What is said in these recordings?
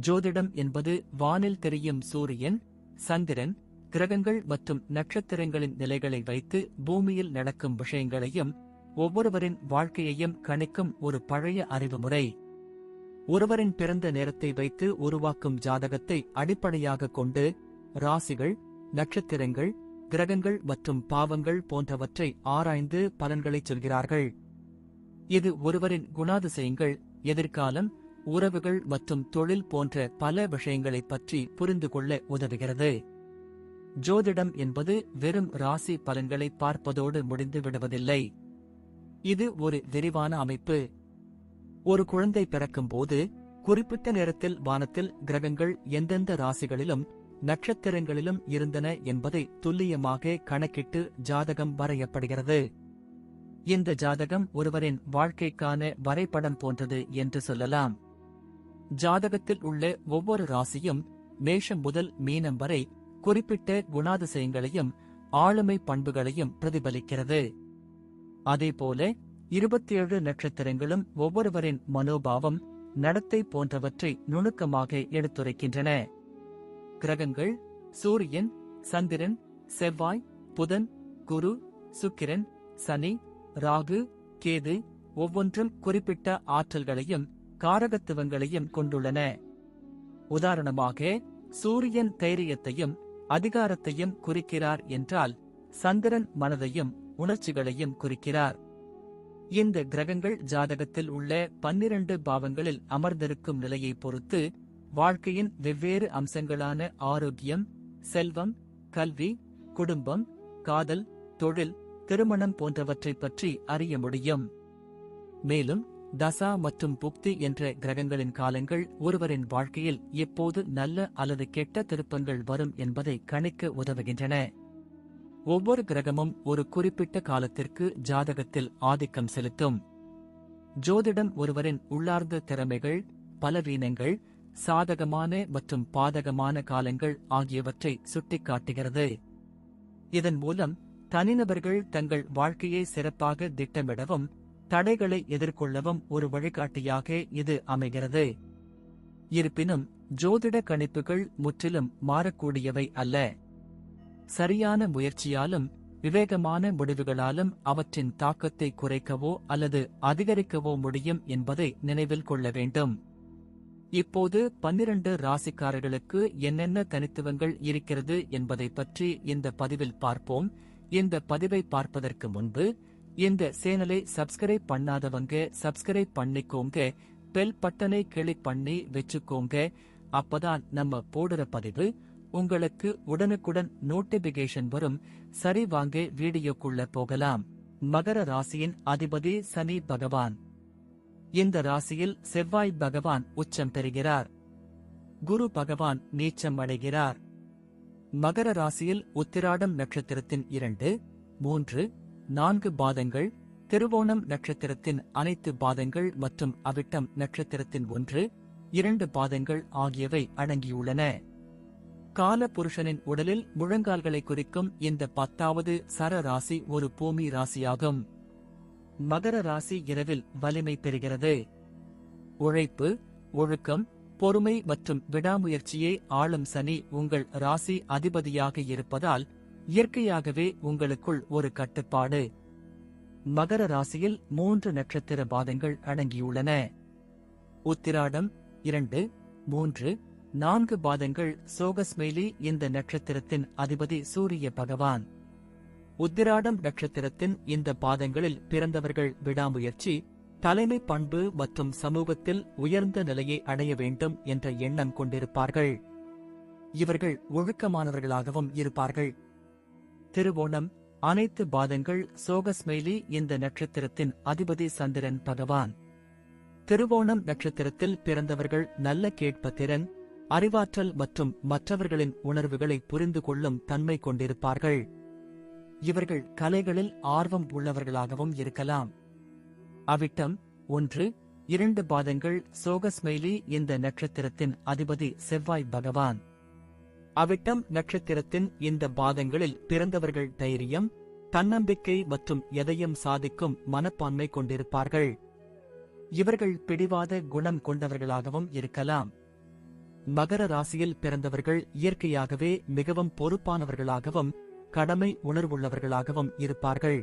ஜோதிடம் என்பது வானில் தெரியும் சூரியன் சந்திரன் கிரகங்கள் மற்றும் நட்சத்திரங்களின் நிலைகளை வைத்து பூமியில் நடக்கும் விஷயங்களையும் ஒவ்வொருவரின் வாழ்க்கையையும் கணிக்கும் ஒரு பழைய அறிவுமுறை ஒருவரின் பிறந்த நேரத்தை வைத்து உருவாக்கும் ஜாதகத்தை அடிப்படையாக கொண்டு ராசிகள் நட்சத்திரங்கள் கிரகங்கள் மற்றும் பாவங்கள் போன்றவற்றை ஆராய்ந்து பலன்களைச் சொல்கிறார்கள். இது ஒருவரின் குணாதிசயங்கள் எதிர்காலம் உறவுகள் மற்றும் தொழில் போன்ற பல விஷயங்களைப் பற்றி புரிந்து கொள்ள உதவுகிறது. ஜோதிடம் என்பது வெறும் ராசி பலன்களை பார்ப்பதோடு முடிந்து விடுவதில்லை. இது ஒரு விரிவான அமைப்பு. ஒரு குழந்தை பிறக்கும்போது குறிப்பிட்ட நேரத்தில் வானத்தில் கிரகங்கள் எந்தெந்த ராசிகளிலும் நட்சத்திரங்களிலும் இருந்தன என்பதை துல்லியமாக கணக்கிட்டு ஜாதகம் வரையப்படுகிறது. இந்த ஜாதகம் ஒருவரின் வாழ்க்கைக்கான வரைபடம் போன்றது என்று சொல்லலாம். ஜாதகத்தில் உள்ள ஒவ்வொரு ராசியும் மேஷம் முதல் மீனம் வரை குறிப்பிட்ட குணாதிசயங்களையும் ஆளுமை பண்புகளையும் பிரதிபலிக்கிறது. அதேபோல இருபத்தேழு நட்சத்திரங்களும் ஒவ்வொருவரின் மனோபாவம் நடத்தை போன்றவற்றை நுணுக்கமாக எடுத்துரைக்கின்றன. கிரகங்கள் சூரியன் சந்திரன் செவ்வாய் புதன் குரு சுக்கிரன் சனி ராகு கேது ஒவ்வொன்றும் குறிப்பிட்ட ஆற்றல்களையும் காரகத்துவங்களையும் கொண்டுள்ளன. உதாரணமாக சூரியன் தைரியத்தையும் அதிகாரத்தையும் குறிக்கிறார் என்றால் சந்திரன் மனதையும் உணர்ச்சிகளையும் குறிக்கிறார். இந்த கிரகங்கள் ஜாதகத்தில் உள்ள பன்னிரண்டு பாவங்களில் அமர்ந்திருக்கும் நிலையை பொறுத்து வாழ்க்கையின் வெவ்வேறு அம்சங்களான ஆரோக்கியம் செல்வம் கல்வி குடும்பம் காதல் தொழில் திருமணம் போன்றவற்றைப் பற்றி அறிய முடியும். மேலும் தசா மற்றும் புக்தி என்ற கிரகங்களின் காலங்கள் ஒருவரின் வாழ்க்கையில் எப்போது நல்ல அல்லது கெட்ட திருப்பங்கள் வரும் என்பதை கணிக்க உதவுகின்றன. ஒவ்வொரு கிரகமும் ஒரு குறிப்பிட்ட காலத்திற்கு ஜாதகத்தில் ஆதிக்கம் செலுத்தும். ஜோதிடம் ஒருவரின் உள்ளார்ந்த திறமைகள் பலவீனங்கள் சாதகமான மற்றும் பாதகமான காலங்கள் ஆகியவற்றை சுட்டிக்காட்டுகிறது. இதன் மூலம் தனிநபர்கள் தங்கள் வாழ்க்கையை சிறப்பாக திட்டமிடவும் தடைகளை எதிர்கொள்ளவும் ஒரு வழிகாட்டியாக இது அமைகிறது. இருப்பினும் ஜோதிட கணிப்புகள் முற்றிலும் மாறக்கூடியவை அல்ல. சரியான முயற்சியாலும் விவேகமான முடிவுகளாலும் அவற்றின் தாக்கத்தை குறைக்கவோ அல்லது அதிகரிக்கவோ முடியும் என்பதை நினைவில் கொள்ள வேண்டும். இப்போது பன்னிரண்டு ராசிக்காரர்களுக்கு என்னென்ன தனித்துவங்கள் இருக்கிறது என்பதை பற்றி இந்த பதிவில் பார்ப்போம். இந்த பதிவை பார்ப்பதற்கு முன்பு இந்த சேனலை சப்ஸ்கிரைப் பண்ணாதவங்க சப்ஸ்கிரைப் பண்ணிக்கோங்க. பெல் பட்டனை கிளிக் பண்ணி வச்சுக்கோங்க. அப்பதான் நம்ம போடுற பதிவு உங்களுக்கு உடனுக்குடன் நோட்டிபிகேஷன் வரும். சரி வாங்க வீடியோக்குள்ள போகலாம். மகர ராசியின் அதிபதி சனி பகவான். இந்த ராசியில் செவ்வாய் பகவான் உச்சம் பெறுகிறார். குரு பகவான் நீச்சம் அடைகிறார். மகர ராசியில் உத்திராடம் நட்சத்திரத்தின் இரண்டு மூன்று நான்கு பாதங்கள் திருவோணம் நட்சத்திரத்தின் அனைத்து பாதங்கள் மற்றும் அவிட்டம் நட்சத்திரத்தின் ஒன்று இரண்டு பாதங்கள் ஆகியவை அடங்கியுள்ளன. கால புருஷனின் உடலில் முழங்கால்களை குறிக்கும் இந்த பத்தாவது சர ராசி ஒரு பூமி ராசியாகும். மகர ராசி இரவில் வலிமை பெறுகிறது. உழைப்பு ஒழுக்கம் பொறுமை மற்றும் விடாமுயற்சியை ஆளும் சனி உங்கள் ராசி அதிபதியாக இருப்பதால் இயற்கையாகவே உங்களுக்குள் ஒரு கட்டுப்பாடு. மகர ராசியில் மூன்று நட்சத்திர பாதங்கள் அடங்கியுள்ளன. உத்திராடம் இரண்டு மூன்று நான்கு பாதங்கள் சோகஸ்மெய்லி இந்த நட்சத்திரத்தின் அதிபதி சூரிய பகவான். உத்திராடம் நட்சத்திரத்தின் இந்த பாதங்களில் பிறந்தவர்கள் விடாமுயற்சி தலைமை பண்பு மற்றும் சமூகத்தில் உயர்ந்த நிலையை அடைய வேண்டும் என்ற எண்ணம் கொண்டிருப்பார்கள். இவர்கள் ஒழுக்கமானவர்களாகவும் இருப்பார்கள். திருவோணம் அனைத்து பாதங்கள் சோகஸ்மெய்லி இந்த நட்சத்திரத்தின் அதிபதி சந்திரன் பகவான். திருவோணம் நட்சத்திரத்தில் பிறந்தவர்கள் நல்ல கேட்ப திறன் அறிவாற்றல் மற்றும் மற்றவர்களின் உணர்வுகளை புரிந்து கொள்ளும் தன்மை கொண்டிருப்பார்கள். இவர்கள் கலைகளில் ஆர்வம் உள்ளவர்களாகவும் இருக்கலாம். அவிட்டம் ஒன்று இரண்டு பாதங்கள் சோகஸ்மெய்லி இந்த நட்சத்திரத்தின் அதிபதி செவ்வாய் பகவான். அவிட்டம் நட்சத்திரத்தின் இந்த பாதங்களில் பிறந்தவர்கள் தைரியம் தன்னம்பிக்கை மற்றும் எதையும் சாதிக்கும் மனப்பான்மை கொண்டிருப்பார்கள். இவர்கள் பிடிவாத குணம் கொண்டவர்களாகவும் இருக்கலாம். மகர ராசியில் பிறந்தவர்கள் இயற்கையாகவே மிகவும் பொறுப்பானவர்களாகவும் கடமை உணர்வுள்ளவர்களாகவும் இருப்பார்கள்.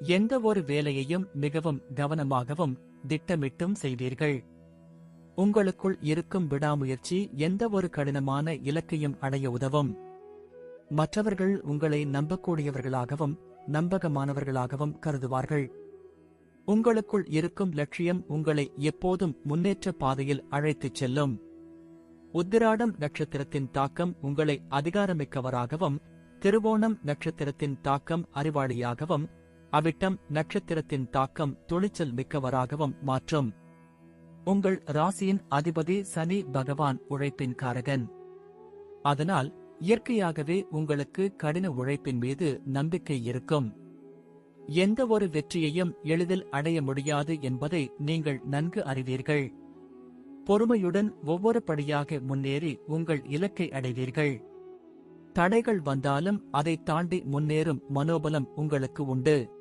எந்த ஒரு வேலையையும் மிகவும் கவனமாகவும் திட்டமிட்டும் செய்வீர்கள். உங்களுக்குள் இருக்கும் விடாமுயற்சி எந்த ஒரு கடினமான இலக்கையும் அடைய உதவும். மற்றவர்கள் உங்களை நம்பக்கூடியவர்களாகவும் நம்பகமானவர்களாகவும் கருதுவார்கள். உங்களுக்குள் இருக்கும் லட்சியம் உங்களை எப்போதும் முன்னேற்ற பாதையில் அழைத்துச் செல்லும். உத்திராடம் நட்சத்திரத்தின் தாக்கம் உங்களை அதிகாரமிக்கவராகவும் திருவோணம் நட்சத்திரத்தின் தாக்கம் அறிவாளியாகவும் அவிட்டம் நட்சத்திரத்தின் தாக்கம் துணிச்சல் மிக்கவராகவும் மாற்றும். உங்கள் ராசியின் அதிபதி சனி பகவான் உழைப்பின் காரகன். அதனால் இயற்கையாகவே உங்களுக்கு கடின உழைப்பின் மீது நம்பிக்கை இருக்கும். எந்த ஒரு வெற்றியையும் எளிதில் அடைய முடியாது என்பதை நீங்கள் நன்கு அறிவீர்கள். பொறுமையுடன் ஒவ்வொரு படியாக முன்னேறி உங்கள் இலக்கை அடைவீர்கள். தடைகள் வந்தாலும் அதை தாண்டி முன்னேறும் மனோபலம் உங்களுக்கு உண்டு.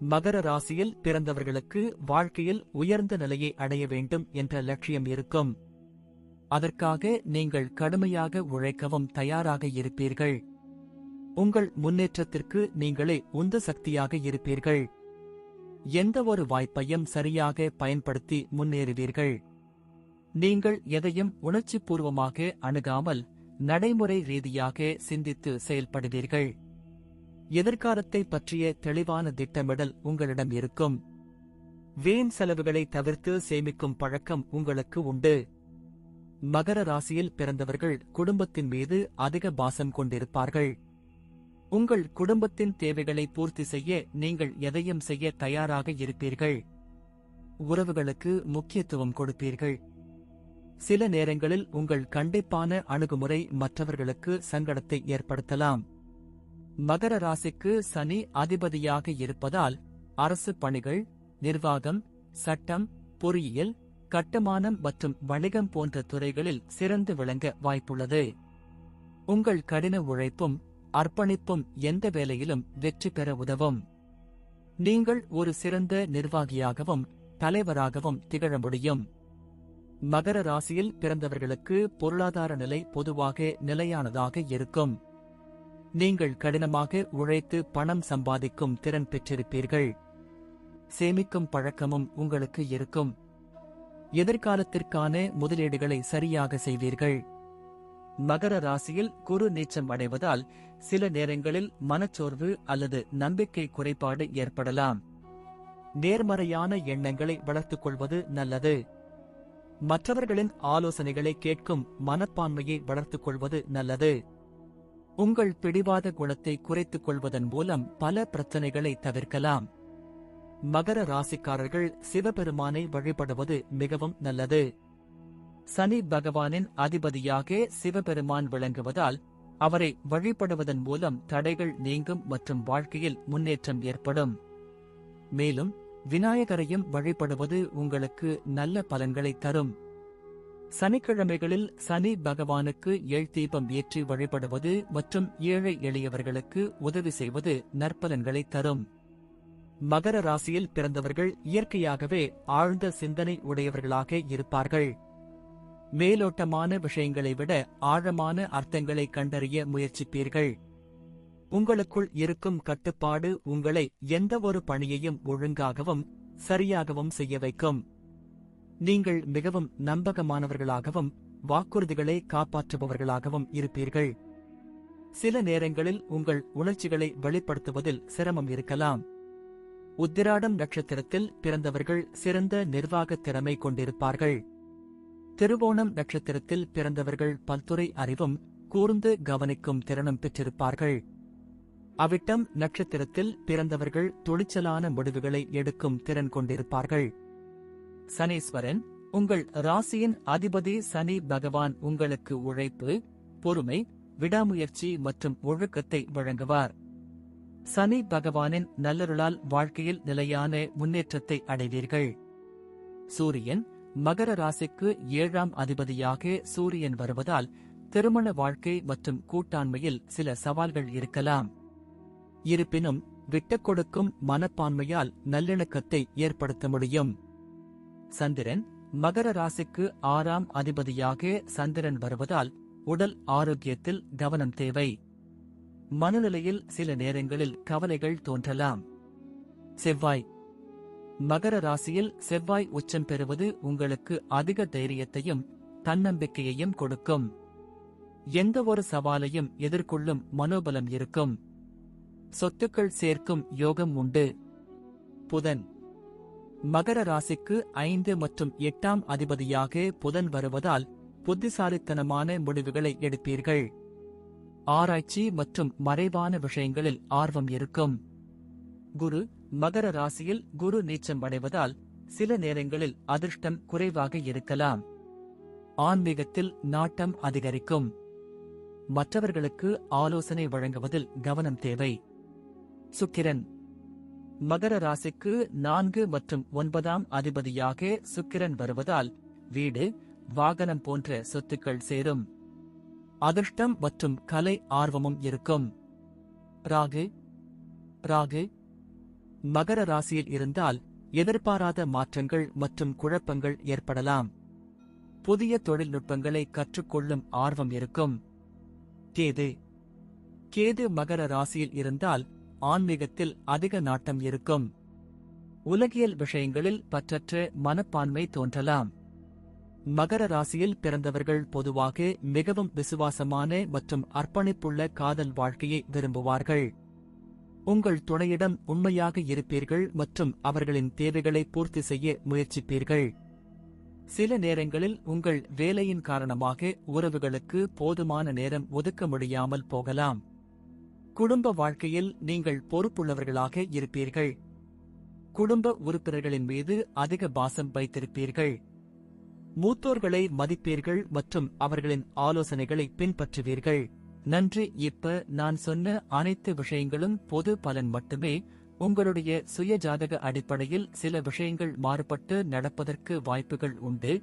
மகர ராசியில் பிறந்தவர்களுக்கு வாழ்க்கையில் உயர்ந்த நிலையை அடைய வேண்டும் என்ற லட்சியம் இருக்கும். அதற்காக நீங்கள் கடுமையாக உழைக்கவும் தயாராக இருப்பீர்கள். உங்கள் முன்னேற்றத்திற்கு நீங்களே உந்து சக்தியாக இருப்பீர்கள். எந்த ஒரு வாய்ப்பையும் சரியாக பயன்படுத்தி முன்னேறுவீர்கள். நீங்கள் எதையும் உணர்ச்சிபூர்வமாக அணுகாமல் நடைமுறை ரீதியாக சிந்தித்து செயல்படுவீர்கள். எதிர்காலத்தை பற்றிய தெளிவான திட்டமிடல் உங்களிடம் இருக்கும். வீண் செலவுகளை தவிர்த்து சேமிக்கும் பழக்கம் உங்களுக்கு உண்டு. மகர ராசியில் பிறந்தவர்கள் குடும்பத்தின் மீது அதிக பாசம் கொண்டிருப்பார்கள். உங்கள் குடும்பத்தின் தேவைகளை பூர்த்தி செய்ய நீங்கள் எதையும் செய்ய தயாராக இருப்பீர்கள். உறவுகளுக்கு முக்கியத்துவம் கொடுப்பீர்கள். சில நேரங்களில் உங்கள் கண்டிப்பான அணுகுமுறை மற்றவர்களுக்கு சங்கடத்தை ஏற்படுத்தலாம். மகர ராசிக்கு சனி அதிபதியாக இருப்பதால் அரசு பணிகள் நிர்வாகம் சட்டம் பொறியியல் கட்டுமானம் மற்றும் வணிகம் போன்ற துறைகளில் சிறந்து விளங்க வாய்ப்புள்ளது. உங்கள் கடின உழைப்பும் அர்ப்பணிப்பும் எந்த வேலையிலும் வெற்றி பெற உதவும். நீங்கள் ஒரு சிறந்த நிர்வாகியாகவும் தலைவராகவும் திகழ முடியும். மகர ராசியில் பிறந்தவர்களுக்கு பொருளாதார நிலை பொதுவாக நிலையானதாக இருக்கும். நீங்கள் கடினமாக உழைத்து பணம் சம்பாதிக்கும் திறன் பெற்றிருப்பீர்கள். சேமிக்கும் பழக்கமும் உங்களுக்கு இருக்கும். எதிர்காலத்திற்கான முதலீடுகளை சரியாக செய்வீர்கள். மகர ராசியில் குரு நீச்சம் அடைவதால் சில நேரங்களில் மனச்சோர்வு அல்லது நம்பிக்கை குறைபாடு ஏற்படலாம். நேர்மறையான எண்ணங்களை வளர்த்துக் கொள்வது நல்லது. மற்றவர்களின் ஆலோசனைகளை கேட்கும் மனப்பான்மையை வளர்த்துக் கொள்வது நல்லது. உங்கள் பிடிவாத குணத்தை குறைத்துக் கொள்வதன் மூலம் பல பிரச்சனைகளை தவிர்க்கலாம். மகர ராசிக்காரர்கள் சிவபெருமானை வழிபடுவது மிகவும் நல்லது. சனி பகவானின் அதிபதியாக சிவபெருமான் விளங்குவதால் அவரை வழிபடுவதன் மூலம் தடைகள் நீங்கும் மற்றும் வாழ்க்கையில் முன்னேற்றம் ஏற்படும். மேலும் விநாயகரையும் வழிபடுவது உங்களுக்கு நல்ல பலன்களை தரும். சனிக்கிழமைகளில் சனி பகவானுக்கு ஏழ் தீபம் ஏற்றி வழிபடுவது மற்றும் ஏழை எளியவர்களுக்கு உதவி செய்வது நற்பலன்களை தரும். மகர ராசியில் பிறந்தவர்கள் இயற்கையாகவே ஆழ்ந்த சிந்தனை உடையவர்களாக இருப்பார்கள். மேலோட்டமான விஷயங்களை விட ஆழமான அர்த்தங்களை கண்டறிய முயற்சிப்பீர்கள். உங்களுக்குள் இருக்கும் கட்டுப்பாடு உங்களை எந்தவொரு பணியையும் ஒழுங்காகவும் சரியாகவும் செய்ய வைக்கும். நீங்கள் மிகவும் நம்பகமானவர்களாகவும் வாக்குறுதிகளை காப்பாற்றுபவர்களாகவும் இருப்பீர்கள். சில நேரங்களில் உங்கள் உணர்ச்சிகளை வெளிப்படுத்துவதில் சிரமம் இருக்கலாம். உத்திராடம் நட்சத்திரத்தில் பிறந்தவர்கள் சிறந்த நிர்வாக திறமை கொண்டிருப்பார்கள். திருவோணம் நட்சத்திரத்தில் பிறந்தவர்கள் பல்துறை அறிவும் கூர்ந்து கவனிக்கும் திறனும் பெற்றிருப்பார்கள். அவிட்டம் நட்சத்திரத்தில் பிறந்தவர்கள் துணிச்சலான முடிவுகளை எடுக்கும் திறன் கொண்டிருப்பார்கள். சனீஸ்வரன் உங்கள் ராசியின் அதிபதி சனி பகவான் உங்களுக்கு உழைப்பு பொறுமை விடாமுயற்சி மற்றும் ஒழுக்கத்தை வழங்குவார். சனி பகவானின் நல்லருளால் வாழ்க்கையில் நிலையான முன்னேற்றத்தை அடைவீர்கள். சூரியன் மகர ராசிக்கு ஏழாம் அதிபதியாக சூரியன் வருவதால் திருமண வாழ்க்கை மற்றும் கூட்டாண்மையில் சில சவால்கள் இருக்கலாம். இருப்பினும் விட்டுக் கொடுக்கும் மனப்பான்மையால் நல்லிணக்கத்தை ஏற்படுத்த முடியும். சந்திரன் மகர ராசிக்கு ஆறாம் அதிபதியாக சந்திரன் வருவதால் உடல் ஆரோக்கியத்தில் கவனம் தேவை. மனநிலையில் சில நேரங்களில் கவலைகள் தோன்றலாம். செவ்வாய். மகர ராசியில் செவ்வாய் உச்சம் பெறுவது உங்களுக்கு அதிக தைரியத்தையும் தன்னம்பிக்கையையும் கொடுக்கும். எந்த ஒரு சவாலையும் எதிர்கொள்ளும் மனோபலம் இருக்கும். சொத்துக்கள் சேர்க்கும் யோகம் உண்டு. புதன். மகர ராசிக்கு ஐந்து மற்றும் எட்டாம் அதிபதியாக புதன் வருவதால் புத்திசாலித்தனமான முடிவுகளை எடுப்பீர்கள். ஆராய்ச்சி மற்றும் மறைவான விஷயங்களில் ஆர்வம் இருக்கும். குரு மகர ராசியில் குரு நீச்சம் அடைவதால் சில நேரங்களில் அதிர்ஷ்டம் குறைவாக இருக்கலாம். ஆன்மீகத்தில் நாட்டம் அதிகரிக்கும். மற்றவர்களுக்கு ஆலோசனை வழங்குவதில் கவனம் தேவை. சுக்கிரன் மகர ராசிக்கு நான்கு மற்றும் ஒன்பதாம் அதிபதியாக சுக்கிரன் வருவதால் வீடு வாகனம் போன்ற சொத்துக்கள் சேரும். அதிர்ஷ்டம் மற்றும் கலை ஆர்வமும் இருக்கும். ராகு ராகு மகர ராசியில் இருந்தால் எதிர்பாராத மாற்றங்கள் மற்றும் குழப்பங்கள் ஏற்படலாம். புதிய தொழில்நுட்பங்களை கற்றுக்கொள்ளும் ஆர்வம் இருக்கும். கேது கேது மகர ராசியில் இருந்தால் ஆன்மீகத்தில் அதிக நாட்டம் இருக்கும். உலகியல் விஷயங்களில் பற்றற்ற மனப்பான்மை தோன்றலாம். மகர ராசியில் பிறந்தவர்கள் பொதுவாக மிகவும் விசுவாசமான மற்றும் அர்ப்பணிப்புள்ள காதல் வாழ்க்கையை விரும்புவார்கள். உங்கள் துணையிடம் உண்மையாக இருப்பீர்கள் மற்றும் அவர்களின் தேவைகளை பூர்த்தி செய்ய முயற்சிப்பீர்கள். சில நேரங்களில் உங்கள் வேலையின் காரணமாக உறவுகளுக்கு போதுமான நேரம் ஒதுக்க முடியாமல் போகலாம். குடும்ப வாழ்க்கையில் நீங்கள் பொறுப்புள்ளவர்களாக இருப்பீர்கள். குடும்ப உறுப்பினர்களின் மீது அதிக பாசம் வைத்திருப்பீர்கள். மூத்தோர்களை மதிப்பீர்கள் மற்றும் அவர்களின் ஆலோசனைகளை பின்பற்றுவீர்கள். நன்றி. இப்ப நான் சொன்ன அனைத்து விஷயங்களும் பொது பலன் மட்டுமே. உங்களுடைய சுய ஜாதக அடிப்படையில் சில விஷயங்கள் மாறுபட்டு நடப்பதற்கு வாய்ப்புகள் உண்டு.